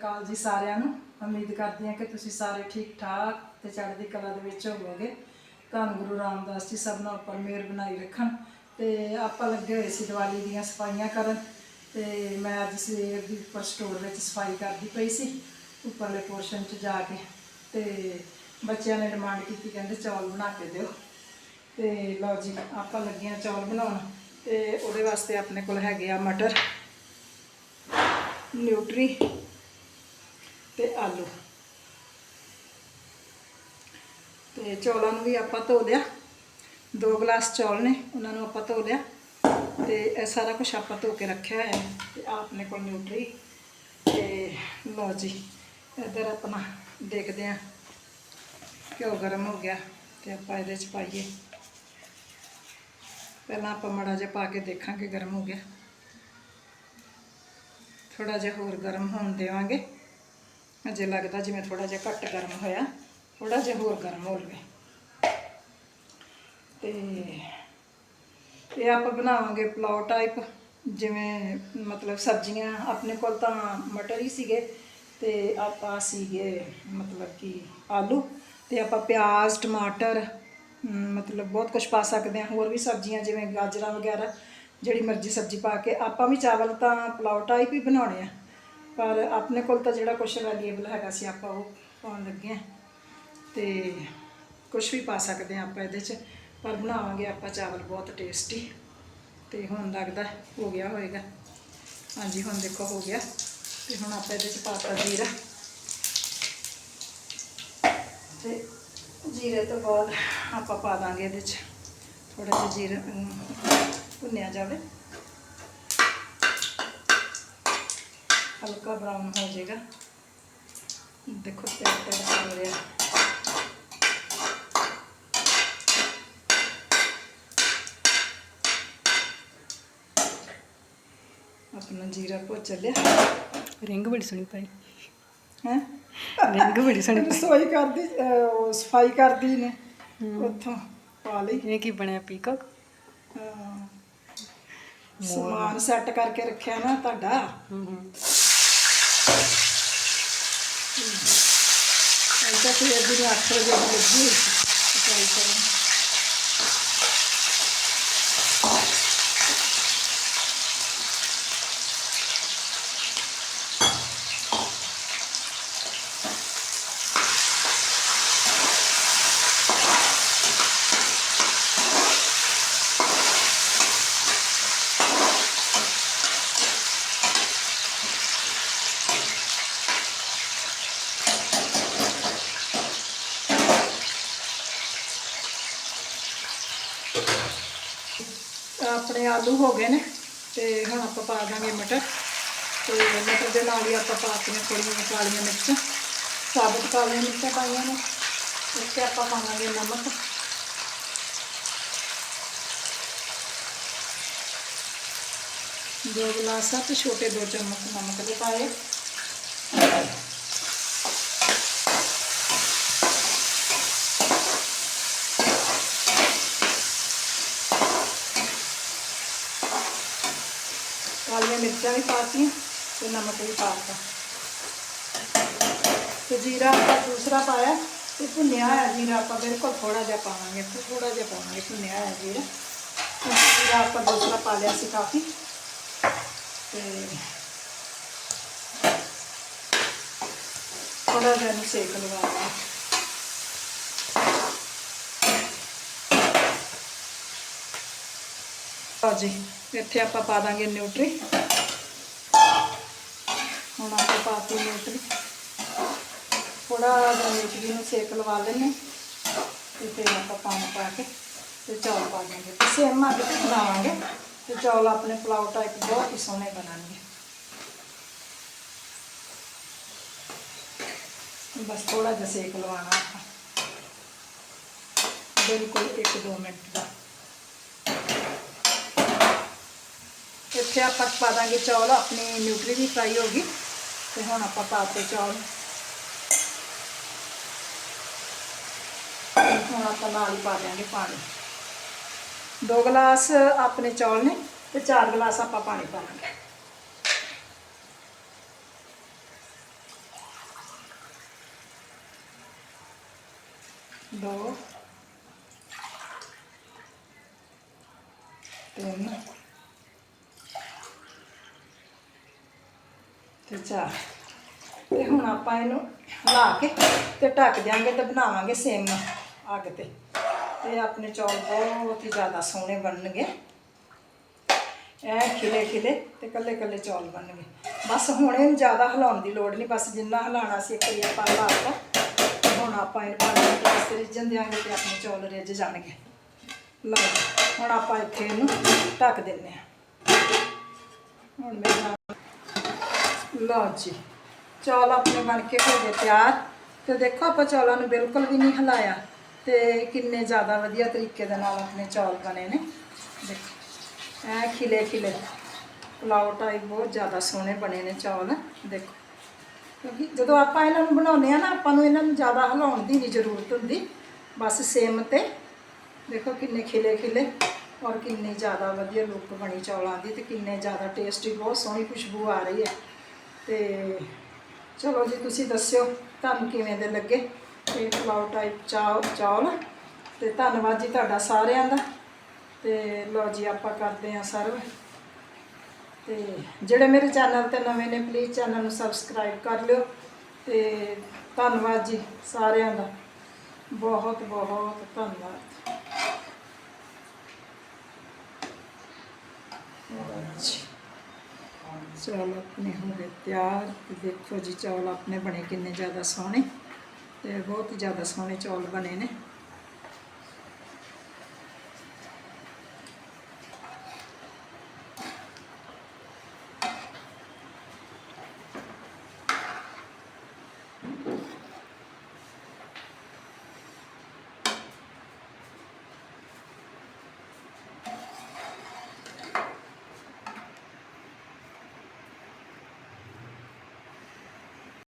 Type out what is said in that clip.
ਅਕਾਲ ਜੀ ਸਾਰਿਆਂ ਨੂੰ। ਉਮੀਦ ਕਰਦੀ ਹਾਂ ਕਿ ਤੁਸੀਂ ਸਾਰੇ ਠੀਕ ਠਾਕ ਤੇ ਚੜ੍ਹਦੀ ਕਲਾ ਦੇ ਵਿੱਚ ਹੋਵੋਗੇ। ਧੰਨ ਗੁਰੂ ਰਾਮਦਾਸ ਜੀ ਸਭ ਨਾਲ ਉੱਪਰ ਮਿਹਰ ਬਣਾਈ ਰੱਖਣ ਤੇ ਆਪਾਂ ਲੱਗੇ ਹੋਏ ਸੀ ਦੀਵਾਲੀ ਦੀਆਂ ਸਫਾਈਆਂ ਕਰਨ ਤੇ ਮੈਂ ਅੱਜ ਸਵੇਰ ਦੀ ਉੱਪਰ ਸਟੋਰ ਵਿੱਚ ਸਫ਼ਾਈ ਕਰਦੀ ਪਈ ਸੀ, ਉੱਪਰਲੇ ਪੋਰਸ਼ਨ 'ਚ ਜਾ ਕੇ ਤੇ ਬੱਚਿਆਂ ਨੇ ਡਿਮਾਂਡ ਕੀਤੀ ਕਹਿੰਦੇ ਚੌਲ ਬਣਾ ਕੇ ਦਿਓ। ਤੇ ਲਓ ਜੀ, ਆਪਾਂ ਲੱਗੇ ਹਾਂ ਚੌਲ ਬਣਾਉਣ ਤੇ ਉਹਦੇ ਵਾਸਤੇ ਆਪਣੇ ਕੋਲ ਹੈਗੇ ਆ ਮਟਰ, ਨਿਊਟਰੀ ਤੇ ਆਲੂ। ਤੇ ਚੌਲਾਂ ਨੂੰ ਵੀ ਆਪਾਂ ਧੋ ਲਿਆ। ਦੋ ਗਲਾਸ ਚੌਲ ਨੇ, ਉਹਨਾਂ ਨੂੰ ਆਪਾਂ ਧੋ ਲਿਆ। ਤੇ ਇਹ ਸਾਰਾ ਕੁਝ ਆਪਾਂ ਧੋ ਕੇ ਰੱਖਿਆ ਹੋਇਆ ਹੈ। ਤੇ ਆਪਣੇ ਕੋਲ ਨਿਊਟਰੀ ਤੇ ਲਓ ਜੀ, ਇੱਧਰ ਆਪਣਾ ਦੇਖਦੇ ਹਾਂ। ਘਿਓ ਗਰਮ ਹੋ ਗਿਆ ਤੇ ਆਪਾਂ ਇਹਦੇ ਚ ਪਾਈਏ। ਪਹਿਲਾਂ ਆਪਾਂ ਮੜਾ ਜਿਹਾ ਪਾ ਕੇ ਦੇਖਾਂਗੇ, ਗਰਮ ਹੋ ਗਿਆ। ਥੋੜਾ ਜਿਹਾ ਹੋਰ ਗਰਮ ਹੋਣ ਦੇਵਾਂਗੇ। ਅਜੇ ਲੱਗਦਾ ਜਿਵੇਂ ਥੋੜਾ ਜਿਹਾ ਘੱਟ ਗਰਮ ਹੋਇਆ ਥੋੜਾ ਜਿਹਾ ਹੋਰ ਗਰਮ ਹੋ ਲਵੇ ਤੇ ਇਹ ਆਪਾਂ ਬਣਾਵਾਂਗੇ ਪਲਾਓ ਟਾਈਪ ਜਿਵੇਂ ਮਤਲਬ ਸਬਜ਼ੀਆਂ ਆਪਣੇ ਕੋਲ ਤਾਂ ਮਟਰ ਹੀ ਸੀਗੇ, ਤੇ ਆਪਾਂ ਸੀਗੇ ਮਤਲਬ ਕਿ ਆਲੂ, ਤੇ ਆਪਾਂ ਪਿਆਜ਼, ਟਮਾਟਰ ਮਤਲਬ ਬਹੁਤ ਕੁਝ ਪਾ ਸਕਦੇ ਹਾਂ, ਹੋਰ ਵੀ ਸਬਜ਼ੀਆਂ ਜਿਵੇਂ ਗਾਜਰਾਂ ਵਗੈਰਾ, ਜਿਹੜੀ ਮਰਜ਼ੀ ਸਬਜ਼ੀ ਪਾ ਕੇ, ਆਪਾਂ ਵੀ ਚਾਵਲ ਤਾਂ ਪਲਾਓ ਟਾਈਪ ਹੀ ਬਣਾਉਣੇ ਆ। ਪਰ ਆਪਣੇ ਕੋਲ ਤਾਂ ਜਿਹੜਾ ਕੁਛ ਅਵੇਲੇਬਲ ਹੈਗਾ ਸੀ ਆਪਾਂ ਉਹ ਪਾਉਣ ਲੱਗੇ ਆ ਤੇ ਕੁਛ ਵੀ ਪਾ ਸਕਦੇ ਆ ਆਪਾਂ ਇਹਦੇ 'ਚ, ਪਰ ਬਣਾਵਾਂਗੇ ਆਪਾਂ ਚਾਵਲ ਬਹੁਤ ਟੇਸਟੀ ਤੇ ਹੁਣ ਲੱਗਦਾ ਹੋ ਗਿਆ ਹੋਏਗਾ। ਹਾਂਜੀ, ਹੁਣ ਦੇਖੋ ਹੋ ਗਿਆ। ਤੇ ਹੁਣ ਆਪਾਂ ਇਹਦੇ 'ਚ ਪਾਤਾ ਜੀਰਾ। ਤੇ ਜੀਰੇ ਤੋਂ ਬਾਅਦ ਆਪਾਂ ਪਾ ਦਾਂਗੇ ਇਹਦੇ 'ਚ। ਥੋੜਾ ਜਿਹਾ ਜੀਰਾ ਭੁੰਨਿਆ ਜਾਵੇ। ਹਲਕਾ ਬਰਾਊਨ ਹੋ ਜਾਏਗਾ। ਦੇਖੋ ਤੇਲ ਤੇਲ ਚੱਲ ਰਿਹਾ ਆਪਣਾ ਜੀਰਾ ਭੁੱਜ ਚੱਲਿਆ। ਰਿੰਗ ਬੜੀ ਸੋਹਣੀ ਪਾਈ। ਹੈ? ਰਿੰਗ ਬੜੀ ਸੋਹਣੀ ਰਸੋਈ ਕਰਦੀ ਉਹ ਸਫ਼ਾਈ ਕਰਦੀ ਨੇ ਉੱਥੋਂ ਪਾ ਲਈ। ਇਹ ਕੀ ਬਣਿਆ ਪੀਕਕ? ਹਾਂ। ਸਮਾਨ ਸੈੱਟ ਕਰਕੇ ਰੱਖਿਆ ਨਾ ਤੁਹਾਡਾ। ਹੂੰ ਹੂੰ। ਐਸਾ ਕਿ ਇਹ ਦਿਨ ਆਪਣੇ ਆਲੂ ਹੋ ਗਏ ਨੇ ਤੇ ਹੁਣ ਆਪਾਂ ਪਾ ਦਾਂਗੇ ਮਟਰ ਤੇ ਮਟਰ ਦੇ ਨਾਲ ਹੀ ਆਪਾਂ ਪਾਤੀਆਂ ਥੋੜੀਆਂ ਕਾਲੀਆਂ ਮਿਰਚਾਂ, ਸਾਬਤ ਕਾਲੀਆਂ ਮਿਰਚਾਂ ਪਾਈਆਂ ਨੇ ਇੱਥੇ ਆਪਾਂ ਪਾਵਾਂਗੇ ਨਮਕ। ਦੋ ਗਲਾਸ ਆ ਤੇ ਛੋਟੇ ਦੋ ਚਮਚ ਨਮਕ ਦੇ ਪਾਏ। ਕਾਲੀਆਂ ਮਿਰਚਾਂ ਵੀ ਪਾਤੀਆਂ ਤੇ ਨਮਕ ਵੀ ਪਾਤਾ ਤੇ ਜੀਰਾ ਆਪਾਂ ਦੂਸਰਾ ਪਾਇਆ ਤੇ ਭੁੰਨਿਆ ਹੋਇਆ ਜੀਰਾ ਆਪਾਂ ਬਿਲਕੁਲ ਥੋੜਾ ਜਿਹਾ ਪਾਵਾਂਗੇ ਥੋੜਾ ਜਿਹਾ ਪਾਵਾਂਗੇ, ਭੁੰਨਿਆ ਹੋਇਆ ਜੀਰਾ। ਜੀਰਾ ਆਪਾਂ ਦੂਸਰਾ ਪਾ ਲਿਆ ਸੀ ਕਾਫੀ। ਤੇ ਥੋੜਾ ਜਿਹਾ ਨੂੰ ਸੇਕ ਲਵਾਉਣਾ ਲਓ ਜੀ ਇੱਥੇ ਆਪਾਂ ਪਾ ਦਾਂਗੇ ਨਿਊਟਰੀ। ਹੁਣ ਆਪਾਂ ਪਾਤੀ ਨਿਊਟਰੀ। ਥੋੜਾ ਜਿਹਾ ਨਿਊਟਰੀ ਨੂੰ ਸੇਕ ਲਵਾ ਲੈਣੇ ਤੇ ਫਿਰ ਆਪਾਂ ਪਾਣੀ ਪਾ ਕੇ ਤੇ ਚੌਲ ਪਾ ਦਾਂਗੇ। ਤੇ ਸੇਮ ਅੱਗ ਤੇ ਬਣਾਵਾਂਗੇ। ਤੇ ਚੌਲ ਆਪਣੇ ਪਲਾਓ ਟਾਈਪ ਬਹੁਤ ਹੀ ਸੋਹਣੇ ਬਣਨਗੇ। ਬਸ ਥੋੜਾ ਜਿਹਾ ਸੇਕ ਲਵਾਉਣਾ ਆਪਾਂ। ਬਿਲਕੁਲ 1-2 ਮਿੰਟ ਦਾ। इतने आप पा देंगे चौल अपनी न्यूट्री भी फ्राई होगी तो हम आप पा हम आप पा देंगे पानी दो गिलास अपने चौल ने तो चार गिलास आप पा देंगे दो तीन ਤੇ ਚਾਰ ਤੇ ਹੁਣ ਆਪਾਂ ਇਹਨੂੰ ਹਿਲਾ ਕੇ ਤੇ ਢੱਕ ਦਿਆਂਗੇ ਤੇ ਬਣਾਵਾਂਗੇ ਸੇਮ ਅੱਗ ਤੇ। ਤੇ ਆਪਣੇ ਚੌਲ ਬਹੁਤ ਹੀ ਜ਼ਿਆਦਾ ਸੋਹਣੇ ਬਣਨਗੇ। ਐ ਖਿਲੇ ਖਿਲੇ ਤੇ ਕੱਲੇ ਕੱਲੇ ਚੌਲ ਬਣਨਗੇ। ਬਸ ਹੁਣ ਇਹਨੂੰ ਜ਼ਿਆਦਾ ਹਿਲਾਉਣ ਦੀ ਲੋੜ ਨਹੀਂ, ਬਸ ਜਿੰਨਾ ਹਿਲਾਉਣਾ ਸੀ ਇੱਕ ਵਾਰੀ ਆਪਾਂ ਹਿਲਾਤਾ ਹੁਣ ਆਪਾਂ ਇਹ ਪਾਣੀ ਦੇ ਵਾਸਤੇ ਰਿੱਝਣ ਦਿਆਂਗੇ ਤੇ ਆਪਣੇ ਚੌਲ ਰਿੱਝ ਜਾਣਗੇ। ਲਓ ਹੁਣ ਆਪਾਂ ਇੱਥੇ ਇਹਨੂੰ ਢੱਕ ਦਿੰਨੇ ਆ। ਹੁਣ ਮੇਰਾ ਲਓ ਜੀ, ਚੌਲ ਆਪਣੇ ਬਣ ਕੇ ਹੋ ਗਏ ਤਿਆਰ। ਤੇ ਦੇਖੋ ਆਪਾਂ ਚੌਲਾਂ ਨੂੰ ਬਿਲਕੁਲ ਵੀ ਨਹੀਂ ਹਿਲਾਇਆ। ਤੇ ਕਿੰਨੇ ਜ਼ਿਆਦਾ ਵਧੀਆ ਤਰੀਕੇ ਦੇ ਨਾਲ ਆਪਣੇ ਚੌਲ ਬਣੇ ਨੇ। ਦੇਖੋ, ਐ ਖਿਲੇ ਖਿਲੇ। ਪੁਲਾਓ ਟਾਈਪ ਬਹੁਤ ਜ਼ਿਆਦਾ ਸੋਹਣੇ ਬਣੇ ਨੇ ਚੌਲ। ਦੇਖੋ, ਕਿਉਂਕਿ ਜਦੋਂ ਆਪਾਂ ਇਹਨਾਂ ਨੂੰ ਬਣਾਉਂਦੇ ਆ ਨਾ, ਆਪਾਂ ਨੂੰ ਇਹਨਾਂ ਨੂੰ ਜ਼ਿਆਦਾ ਹਿਲਾਉਣ ਦੀ ਨਹੀਂ ਜ਼ਰੂਰਤ ਹੁੰਦੀ। ਬਸ ਸੇਮ ਤੇ। ਦੇਖੋ ਕਿੰਨੇ ਖਿਲੇ ਖਿਲੇ ਔਰ ਕਿੰਨੀ ਜ਼ਿਆਦਾ ਵਧੀਆ ਲੁੱਕ ਬਣੀ ਚੌਲਾਂ ਦੀ ਤੇ ਕਿੰਨੇ ਜ਼ਿਆਦਾ ਟੇਸਟੀ ਬਹੁਤ ਸੋਹਣੀ ਖੁਸ਼ਬੂ ਆ ਰਹੀ ਹੈ। ਤੇ ਚਲੋ ਜੀ, ਤੁਸੀਂ ਦੱਸਿਓ ਤੁਹਾਨੂੰ ਕਿਵੇਂ ਦੇ ਲੱਗੇ? ਇਹ ਪੁਲਾਓ ਟਾਈਪ ਚਾਵ ਚੌਲ ਤੇ ਧੰਨਵਾਦ ਜੀ ਤੁਹਾਡਾ ਸਾਰਿਆਂ ਦਾ। ਤੇ ਲਓ ਜੀ, ਆਪਾਂ ਕਰਦੇ ਹਾਂ ਸਰਵ। ਤੇ ਜਿਹੜੇ ਮੇਰੇ ਚੈਨਲ ਤੇ ਨਵੇਂ ਨੇ ਪਲੀਜ਼ ਚੈਨਲ ਨੂੰ ਸਬਸਕ੍ਰਾਈਬ ਕਰ ਲਿਓ। ਤੇ ਧੰਨਵਾਦ ਜੀ ਸਾਰਿਆਂ ਦਾ। ਬਹੁਤ ਬਹੁਤ ਧੰਨਵਾਦ। ਅੱਛਾ ਚੌਲ ਆਪਣੇ ਹੋ ਗਏ ਤਿਆਰ ਤੇ ਦੇਖੋ ਜੀ ਚੌਲ ਆਪਣੇ ਬਣੇ ਕਿੰਨੇ ਜ਼ਿਆਦਾ ਸੋਹਣੇ ਤੇ ਬਹੁਤ ਹੀ ਜ਼ਿਆਦਾ ਸੋਹਣੇ ਚੌਲ ਬਣੇ ਨੇ।